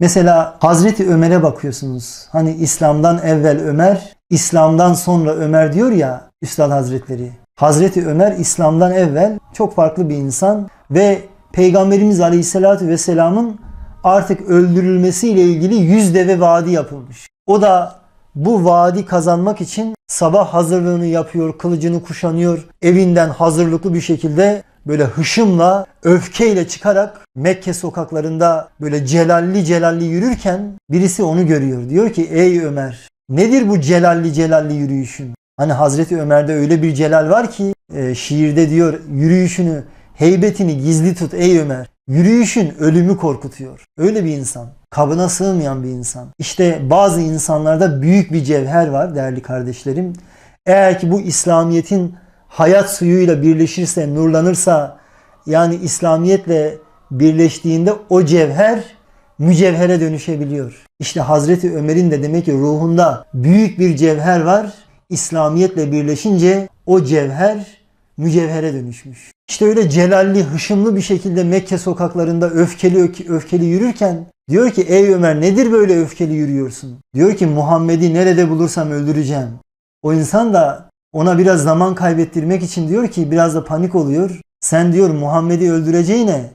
Mesela Hazreti Ömer'e bakıyorsunuz. Hani İslam'dan evvel Ömer, İslam'dan sonra Ömer diyor ya Üstad Hazretleri. Hazreti Ömer İslam'dan evvel çok farklı bir insan ve Peygamberimiz Aleyhisselatü Vesselam'ın artık öldürülmesiyle ilgili yüz deve vaadi yapılmış. O da bu vaadi kazanmak için sabah hazırlığını yapıyor, kılıcını kuşanıyor, evinden hazırlıklı bir şekilde böyle hışımla, öfkeyle çıkarak Mekke sokaklarında böyle celalli celalli yürürken birisi onu görüyor. Diyor ki ey Ömer nedir bu celalli celalli yürüyüşün? Hani Hazreti Ömer'de öyle bir celal var ki e, şiirde diyor yürüyüşünü, heybetini gizli tut ey Ömer. Yürüyüşün ölümü korkutuyor. Öyle bir insan. Kabına sığmayan bir insan. İşte bazı insanlarda büyük bir cevher var değerli kardeşlerim. Eğer ki bu İslamiyet'in hayat suyuyla birleşirse, nurlanırsa yani İslamiyetle birleştiğinde o cevher mücevhere dönüşebiliyor. İşte Hazreti Ömer'in de demek ki ruhunda büyük bir cevher var. İslamiyetle birleşince o cevher mücevhere dönüşmüş. İşte öyle celalli, hışımlı bir şekilde Mekke sokaklarında öfkeli öfkeli yürürken diyor ki ey Ömer nedir böyle öfkeli yürüyorsun? Diyor ki Muhammed'i nerede bulursam öldüreceğim. O insan da ona biraz zaman kaybettirmek için diyor ki biraz da panik oluyor. Sen diyor Muhammed'i öldüreceğine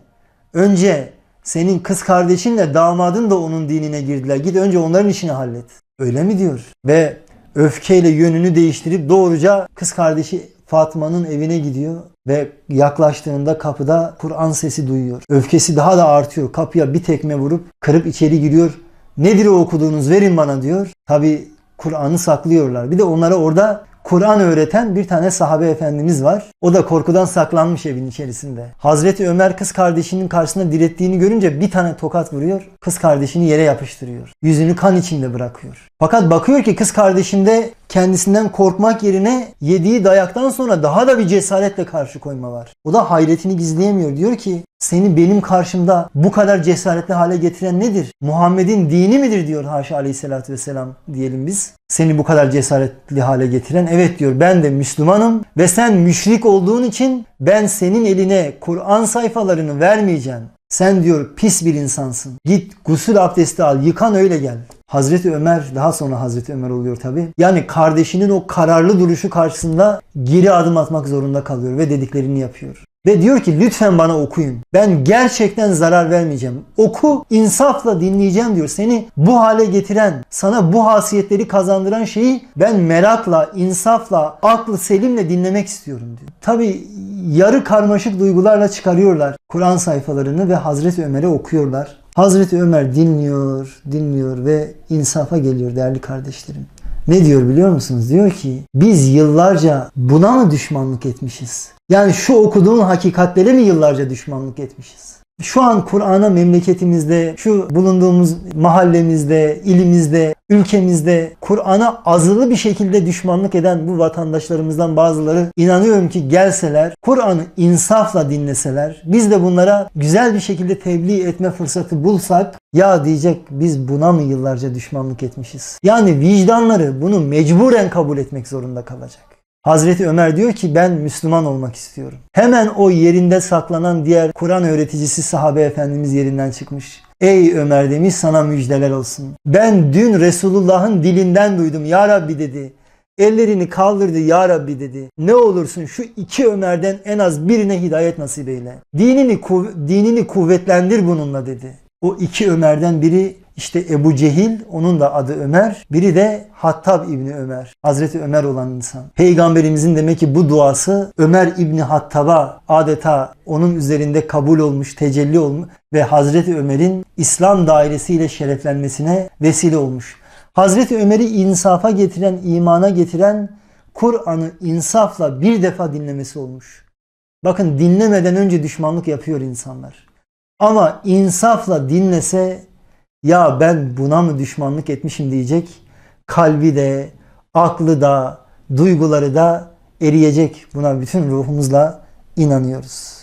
önce senin kız kardeşinle damadın da onun dinine girdiler. Git önce onların işini hallet. Öyle mi diyor? Ve öfkeyle yönünü değiştirip doğruca kız kardeşi Fatma'nın evine gidiyor ve yaklaştığında kapıda Kur'an sesi duyuyor. Öfkesi daha da artıyor. Kapıya bir tekme vurup kırıp içeri giriyor. Nedir o okuduğunuz verin bana diyor. Tabi Kur'an'ı saklıyorlar. Bir de onlara orada Kur'an öğreten bir tane sahabe efendimiz var. O da korkudan saklanmış evin içerisinde. Hazreti Ömer kız kardeşinin karşısında direttiğini görünce bir tane tokat vuruyor. Kız kardeşini yere yapıştırıyor. Yüzünü kan içinde bırakıyor. Fakat bakıyor ki kız kardeşinde kendisinden korkmak yerine yediği dayaktan sonra daha da bir cesaretle karşı koyma var. O da hayretini gizleyemiyor. Diyor ki seni benim karşımda bu kadar cesaretli hale getiren nedir? Muhammed'in dini midir diyor haşa aleyhissalatü vesselam diyelim biz. Seni bu kadar cesaretli hale getiren evet diyor ben de Müslümanım ve sen müşrik olduğun için ben senin eline Kur'an sayfalarını vermeyeceğim. Sen diyor pis bir insansın. Git gusül abdesti al, yıkan öyle gel. Hazreti Ömer daha sonra Hazreti Ömer oluyor tabi. Yani kardeşinin o kararlı duruşu karşısında geri adım atmak zorunda kalıyor ve dediklerini yapıyor. Ve diyor ki lütfen bana okuyun. Ben gerçekten zarar vermeyeceğim. Oku insafla dinleyeceğim diyor. Seni bu hale getiren, sana bu hasiyetleri kazandıran şeyi ben merakla, insafla, aklı selimle dinlemek istiyorum diyor. Tabi yarı karmaşık duygularla çıkarıyorlar Kur'an sayfalarını ve Hazreti Ömer'e okuyorlar. Hazreti Ömer dinliyor, dinliyor ve insafa geliyor değerli kardeşlerim. Ne diyor biliyor musunuz? Diyor ki biz yıllarca buna mı düşmanlık etmişiz? Yani şu okuduğun hakikatlere mi yıllarca düşmanlık etmişiz? Şu an Kur'an'a memleketimizde, şu bulunduğumuz mahallemizde, ilimizde, ülkemizde Kur'an'a azılı bir şekilde düşmanlık eden bu vatandaşlarımızdan bazıları inanıyorum ki gelseler, Kur'an'ı insafla dinleseler, biz de bunlara güzel bir şekilde tebliğ etme fırsatı bulsak, ya diyecek biz buna mı yıllarca düşmanlık etmişiz? Yani vicdanları bunu mecburen kabul etmek zorunda kalacak. Hazreti Ömer diyor ki ben Müslüman olmak istiyorum. Hemen o yerinde saklanan diğer Kur'an öğreticisi sahabe efendimiz yerinden çıkmış. Ey Ömer demiş sana müjdeler olsun. Ben dün Resulullah'ın dilinden duydum ya Rabbi dedi. Ellerini kaldırdı ya Rabbi dedi. Ne olursun şu iki Ömer'den en az birine hidayet nasip eyle. Dinini, kuv- dinini kuvvetlendir bununla dedi. O iki Ömer'den biri işte Ebu Cehil, onun da adı Ömer. Biri de Hattab İbni Ömer. Hazreti Ömer olan insan. Peygamberimizin demek ki bu duası Ömer İbni Hattab'a adeta onun üzerinde kabul olmuş, tecelli olmuş ve Hazreti Ömer'in İslam dairesiyle şereflenmesine vesile olmuş. Hazreti Ömer'i insafa getiren, imana getiren Kur'an'ı insafla bir defa dinlemesi olmuş. Bakın dinlemeden önce düşmanlık yapıyor insanlar. Ama insafla dinlese ya ben buna mı düşmanlık etmişim diyecek. Kalbi de, aklı da, duyguları da eriyecek. Buna bütün ruhumuzla inanıyoruz.